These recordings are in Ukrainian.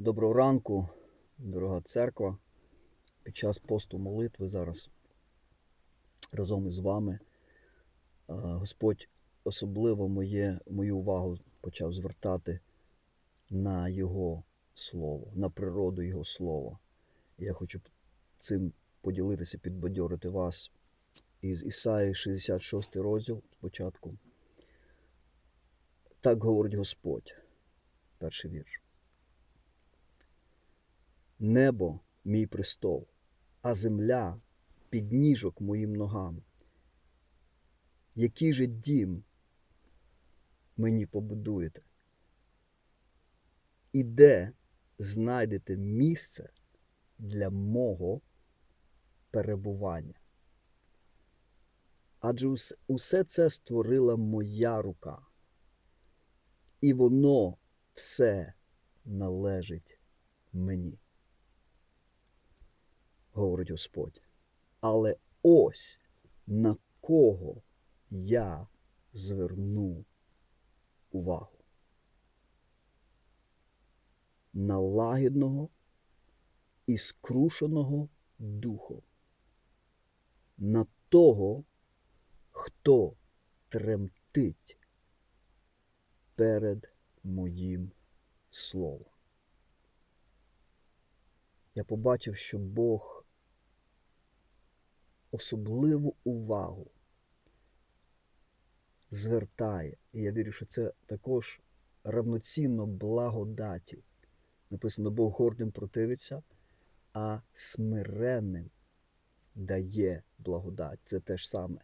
Доброго ранку, дорога церква. Під час посту молитви зараз разом із вами Господь особливо моє, мою увагу почав звертати на Його Слово, на природу Його Слова. Я хочу цим поділитися, підбадьорити вас із Ісаї 66 розділ спочатку. Так говорить Господь, перший вірш. Небо мій престол, а земля підніжок моїм ногам. Який же дім мені побудуєте? І де знайдете місце для мого перебування? Адже ус- усе це створила моя рука, і воно все належить мені говорить Господь. Але ось на кого я зверну увагу. На лагідного і скрушеного духом, на того, хто тремтить перед моїм словом я побачив, що Бог особливу увагу звертає. І я вірю, що це також равноцінно благодаті. Написано, Бог гордим противиться, а смиренним дає благодать. Це те ж саме.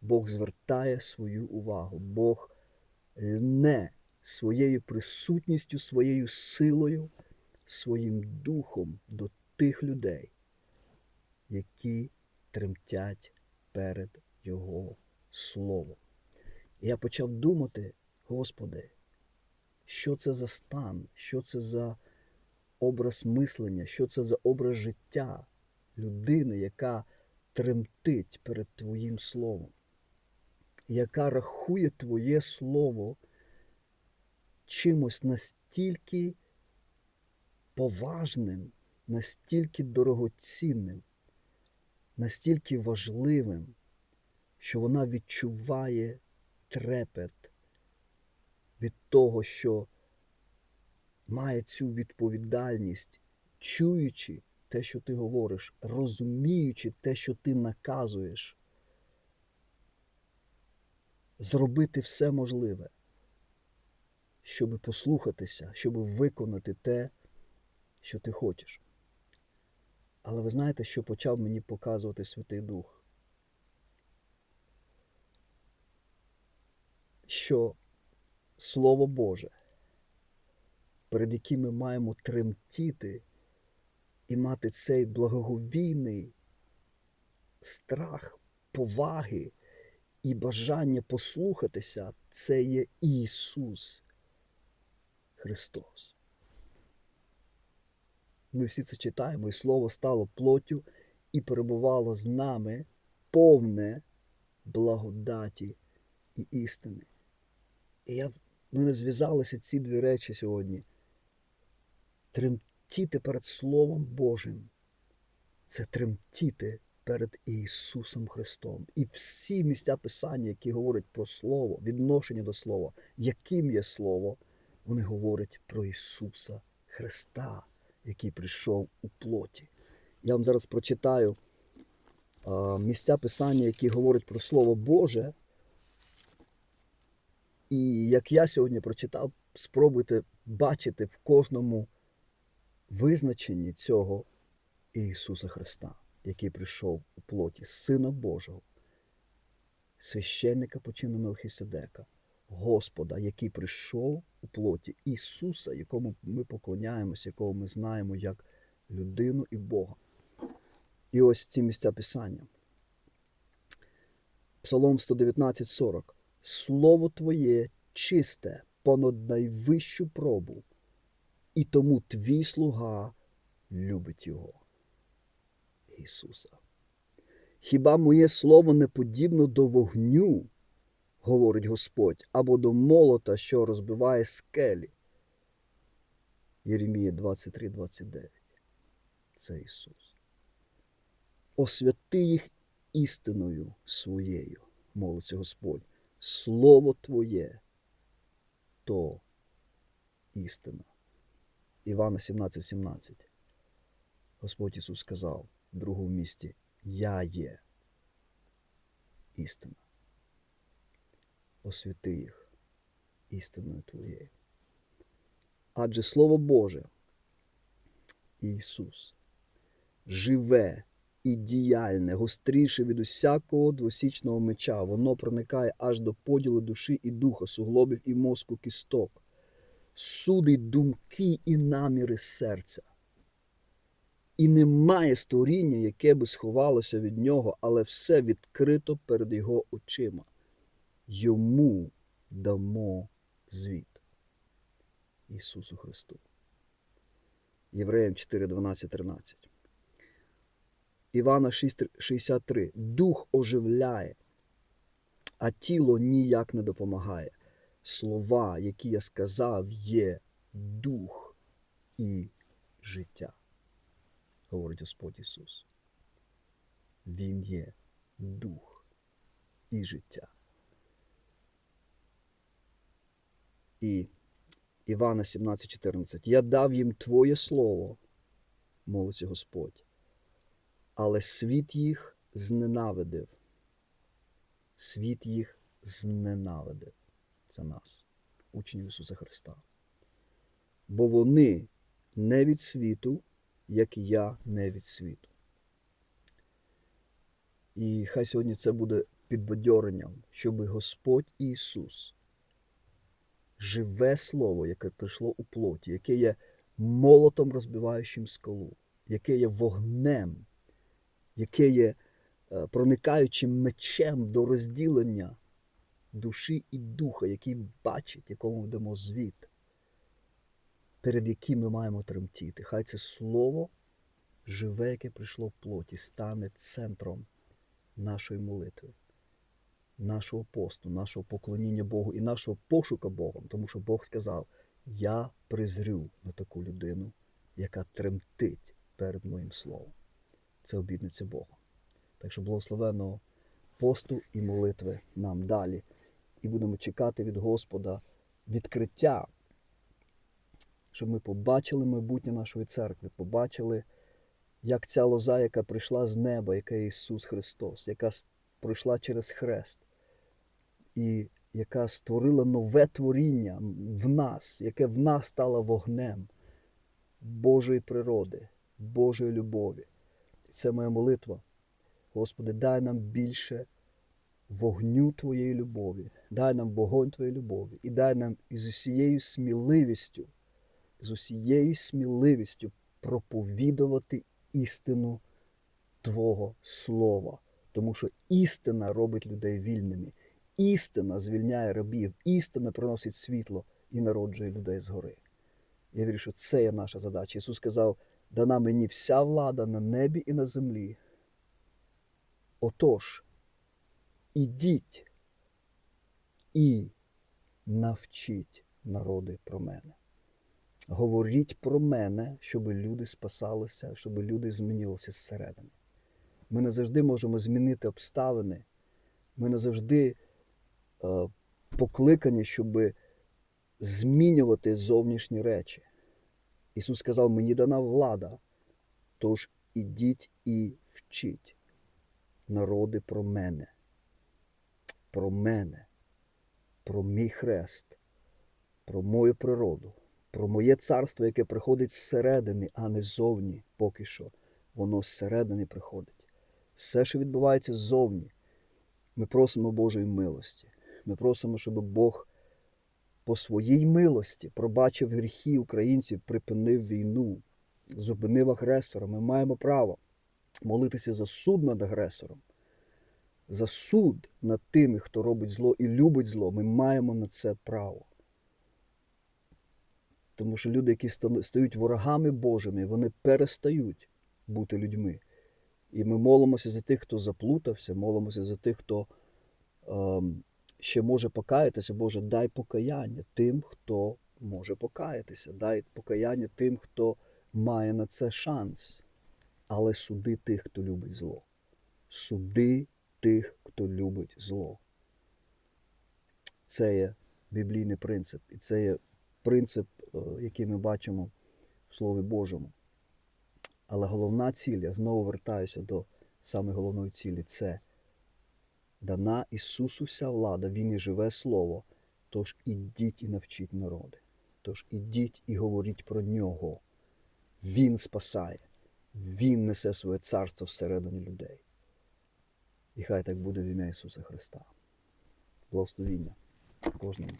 Бог звертає свою увагу, Бог льне своєю присутністю, своєю силою своїм духом до тих людей, які тремтять перед Його Словом. І я почав думати, Господи, що це за стан, що це за образ мислення, що це за образ життя людини, яка тремтить перед Твоїм Словом, яка рахує Твоє Слово чимось настільки поважним, настільки дорогоцінним, настільки важливим, що вона відчуває трепет від того, що має цю відповідальність, чуючи те, що ти говориш, розуміючи те, що ти наказуєш, зробити все можливе, щоб послухатися, щоб виконати те, що ти хочеш. Але ви знаєте, що почав мені показувати Святий Дух? Що Слово Боже, перед яким ми маємо тремтіти і мати цей благоговійний страх, поваги і бажання послухатися, це є Ісус Христос. Ми всі це читаємо, і слово стало плоттю і перебувало з нами повне благодаті і істини. І я, мене зв'язалися ці дві речі сьогодні. Тремтіти перед Словом Божим це тремтіти перед Ісусом Христом. І всі місця Писання, які говорять про Слово, відношення до Слова, яким є Слово, вони говорять про Ісуса Христа який прийшов у плоті. Я вам зараз прочитаю місця Писання, які говорять про Слово Боже. І як я сьогодні прочитав, спробуйте бачити в кожному визначенні цього Ісуса Христа, який прийшов у плоті, Сина Божого, священника по чину Мелхиседека, Господа, який прийшов у плоті Ісуса, якому ми поклоняємося, якого ми знаємо як людину і Бога. І ось ці місця Писання. Псалом 119,40. Слово Твоє чисте понад найвищу пробу, і тому твій слуга любить Його. Ісуса. Хіба моє слово не подібно до вогню, говорить Господь, або до молота, що розбиває скелі. Єремія 23, 29. Це Ісус. Освяти їх істиною своєю, молиться Господь. Слово Твоє то істина. Івана 17, 17. Господь Ісус сказав в другому місті: Я є істина. Освяти їх істиною Твоєю. Адже Слово Боже, Ісус, живе і діяльне, гостріше від усякого двосічного меча. Воно проникає аж до поділу душі і духа, суглобів і мозку кісток, судить думки і наміри серця. І немає створіння, яке би сховалося від нього, але все відкрито перед його очима. Йому дамо звіт. Ісусу Христу. Євреям 4, 12, 13. Івана 6, 63. Дух оживляє, а тіло ніяк не допомагає. Слова, які я сказав, є дух і життя, говорить Господь Ісус. Він є дух і життя. І Івана 17,14. Я дав їм Твоє слово, молиться Господь, але світ їх зненавидив. Світ їх зненавидив. Це нас, учнів Ісуса Христа. Бо вони не від світу, як і я не від світу. І хай сьогодні це буде підбадьоренням, щоб Господь Ісус живе слово, яке прийшло у плоті, яке є молотом розбиваючим скалу, яке є вогнем, яке є е, проникаючим мечем до розділення душі і духа, який бачить, якому дамо звіт, перед яким ми маємо тремтіти. Хай це слово живе, яке прийшло в плоті, стане центром нашої молитви нашого посту, нашого поклоніння Богу і нашого пошука Богом, тому що Бог сказав: Я призрю на таку людину, яка тремтить перед моїм словом. Це обідниця Бога. Так що благословеного посту і молитви нам далі. І будемо чекати від Господа відкриття, щоб ми побачили майбутнє нашої церкви, побачили, як ця лоза, яка прийшла з неба, яка Ісус Христос, яка пройшла через хрест, і яка створила нове творіння в нас, яке в нас стало вогнем Божої природи, Божої любові. Це моя молитва. Господи, дай нам більше вогню Твоєї любові, дай нам вогонь Твоєї любові і дай нам із усією сміливістю, з усією сміливістю проповідувати істину Твого Слова. Тому що істина робить людей вільними. Істина звільняє рабів, істина приносить світло і народжує людей згори. Я вірю, що це є наша задача. Ісус сказав, дана мені вся влада на небі і на землі. Отож, ідіть і навчіть народи про мене. Говоріть про мене, щоб люди спасалися, щоб люди змінилися зсередини. Ми не завжди можемо змінити обставини. Ми не завжди е, покликані, щоб змінювати зовнішні речі. Ісус сказав: мені дана влада, тож ідіть і вчіть народи про мене, про мене, про мій хрест, про мою природу, про моє царство, яке приходить зсередини, а не ззовні, поки що. Воно зсередини приходить. Все, що відбувається ззовні, ми просимо Божої милості. Ми просимо, щоб Бог по своїй милості пробачив гріхи українців, припинив війну, зупинив агресора. Ми маємо право молитися за суд над агресором, за суд над тими, хто робить зло і любить зло. Ми маємо на це право. Тому що люди, які стають ворогами Божими, вони перестають бути людьми. І ми молимося за тих, хто заплутався, молимося за тих, хто ем, ще може покаятися, Боже, дай покаяння тим, хто може покаятися. Дай покаяння тим, хто має на це шанс. Але суди тих, хто любить зло. Суди тих, хто любить зло. Це є біблійний принцип. І це є принцип, е, який ми бачимо в Слові Божому. Але головна ціль, я знову вертаюся до саме головної цілі, це дана Ісусу вся влада, Він і живе Слово. Тож ідіть і навчіть народи. Тож ідіть і говоріть про нього. Він спасає, Він несе своє царство всередині людей. І хай так буде в ім'я Ісуса Христа. Благословіння кожному.